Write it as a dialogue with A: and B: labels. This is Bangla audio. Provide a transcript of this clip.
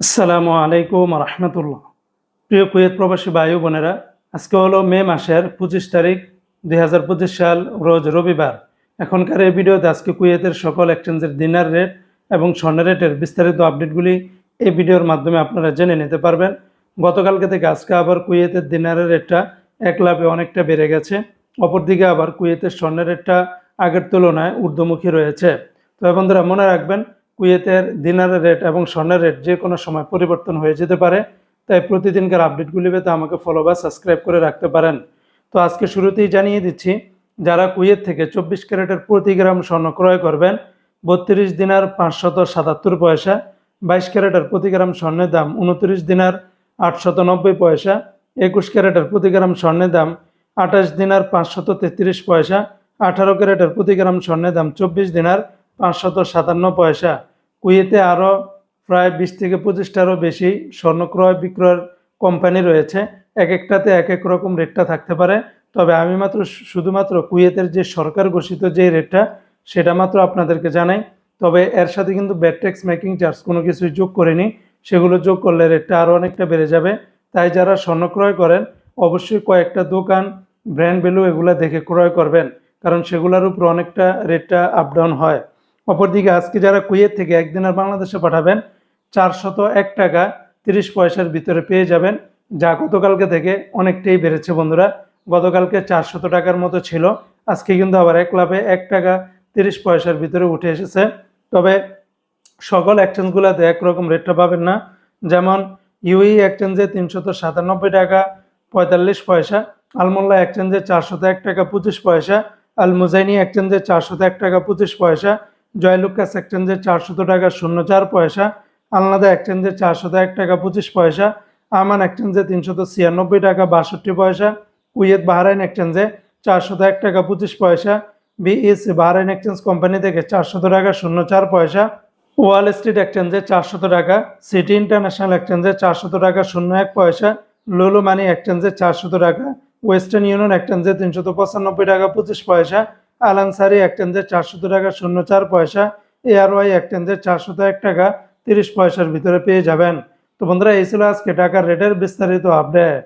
A: আসসালামু আলাইকুম রহমতুল্লাহ প্রিয় কুয়েত প্রবাসী বায়ু বোনেরা, আজকে হলো মে মাসের পঁচিশ তারিখ, দুই হাজার পঁচিশ সাল, রোজ রবিবার। এখনকার এই ভিডিওতে আজকে কুয়েতের সকল এক্সচেঞ্জের দিনার রেট এবং স্বর্ণের রেটের বিস্তারিত আপডেটগুলি এই ভিডিওর মাধ্যমে আপনারা জেনে নিতে পারবেন। গতকালকে থেকে আজকে আবার কুয়েতের দিনারের রেটটা এক লাভে অনেকটা বেড়ে গেছে। অপরদিকে আবার কুয়েতের স্বর্ণের রেটটা আগের তুলনায় ঊর্ধ্বমুখী রয়েছে। তো বন্ধুরা, মনে রাখবেন কুয়েতের দিনারের রেট এবং স্বর্ণের রেট যে কোনো সময় পরিবর্তন হয়ে যেতে পারে। তাই প্রতিদিনকার আপডেটগুলি পেতে আমাকে ফলো বা সাবস্ক্রাইব করে রাখতে পারেন। তো আজকে শুরুতেই জানিয়ে দিচ্ছি, যারা কুয়েত থেকে চব্বিশ ক্যারেটের প্রতি গ্রাম স্বর্ণ ক্রয় করবেন, বত্রিশ দিনার পাঁচশত সাতাত্তর পয়সা, বাইশ ক্যারেটের প্রতি গ্রাম স্বর্ণের দাম উনত্রিশ দিনার আটশত নব্বই পয়সা, একুশ ক্যারেটের প্রতি গ্রাম স্বর্ণের দাম আঠাশ দিনার পাঁচশত তেত্রিশ পয়সা, আঠারো ক্যারেটের প্রতি গ্রাম স্বর্ণের দাম চব্বিশ দিনার পাঁচশত সাতান্ন পয়সা। কুয়েতে আরও প্রায় বিশ থেকে পঁচিশটারও বেশি স্বর্ণ ক্রয় বিক্রয়ের কোম্পানি রয়েছে। এক একটাতে এক এক রকম রেটটা থাকতে পারে। তবে আমি মাত্র শুধুমাত্র কুয়েতের যে সরকার ঘোষিত যে রেটটা, সেটা মাত্র আপনাদেরকে জানাই। তবে এর সাথে কিন্তু ব্যাড ট্যাক্স মেকিং চার্জ কোনো কিছুই যোগ করিনি। সেগুলো যোগ করলে রেটটা আরও অনেকটা বেড়ে যাবে। তাই যারা স্বর্ণ ক্রয় করেন, অবশ্যই কয়েকটা দোকান, ব্র্যান্ড ভ্যালু এগুলো দেখে ক্রয় করবেন। কারণ সেগুলোর উপর অনেকটা রেটটা আপ ডাউন হয়। অপরদিকে আজকে যারা কুয়েত থেকে একদিনের বাংলাদেশে পাঠাবেন, চারশত এক টাকা তিরিশ পয়সার ভিতরে পেয়ে যাবেন, যা গতকালকে থেকে অনেকটাই বেড়েছে বন্ধুরা। গতকালকে চারশত টাকার মতো ছিল, আজকে কিন্তু আবার এক লাভে এক টাকা তিরিশ পয়সার ভিতরে উঠে এসেছে। তবে সকল এক্সচেঞ্জগুলোতে একরকম রেটটা পাবেন না। যেমন ইউই এক্সচেঞ্জে তিনশত সাতানব্বই টাকা, পঁয়তাল্লিশ পয়সা, আলমোল্লা এক্সচেঞ্জে চারশত এক টাকা পঁচিশ পয়সা আল মুজাইনি এক্সচেঞ্জে চারশত এক টাকা পঁচিশ পয়সা জয়লুকাস এক্সচেঞ্জে চারশত টাকা, শূন্য চার পয়সা, আলনাদা এক্সচেঞ্জে চারশত এক টাকা, পঁচিশ পয়সা, আমান এক্সচেঞ্জে তিনশত ছিয়ানব্বই টাকা, বাষট্টি পয়সা, কুয়েত বাহরাইন এক্সচেঞ্জে চারশত এক টাকা, পঁচিশ পয়সা, বিএস বাহরাইন এক্সচেঞ্জ কোম্পানি থেকে চারশত টাকা, শূন্য চার পয়সা, ওয়াল স্ট্রিট এক্সচেঞ্জে চারশত টাকা, সিটি ইন্টারন্যাশনাল এক্সচেঞ্জে চারশত টাকা, শূন্য এক পয়সা লোলো মানি এক্সচেঞ্জে চারশত টাকা, ওয়েস্টার্ন ইউনিয়ন এক্সচেঞ্জে তিনশত পঁচানব্বই টাকা, পঁচিশ পয়সা আলানসারি এক্সচেঞ্জে চারশো টাকা শূন্য চার পয়সা এআরওয়াই এক্সচেঞ্জে চারশো এক টাকা, তিরিশ পয়সার ভিতরে পেয়ে যাবেন। তো বন্ধুরা, এই ছিল আজকে টাকার রেটের বিস্তারিত আপডেট।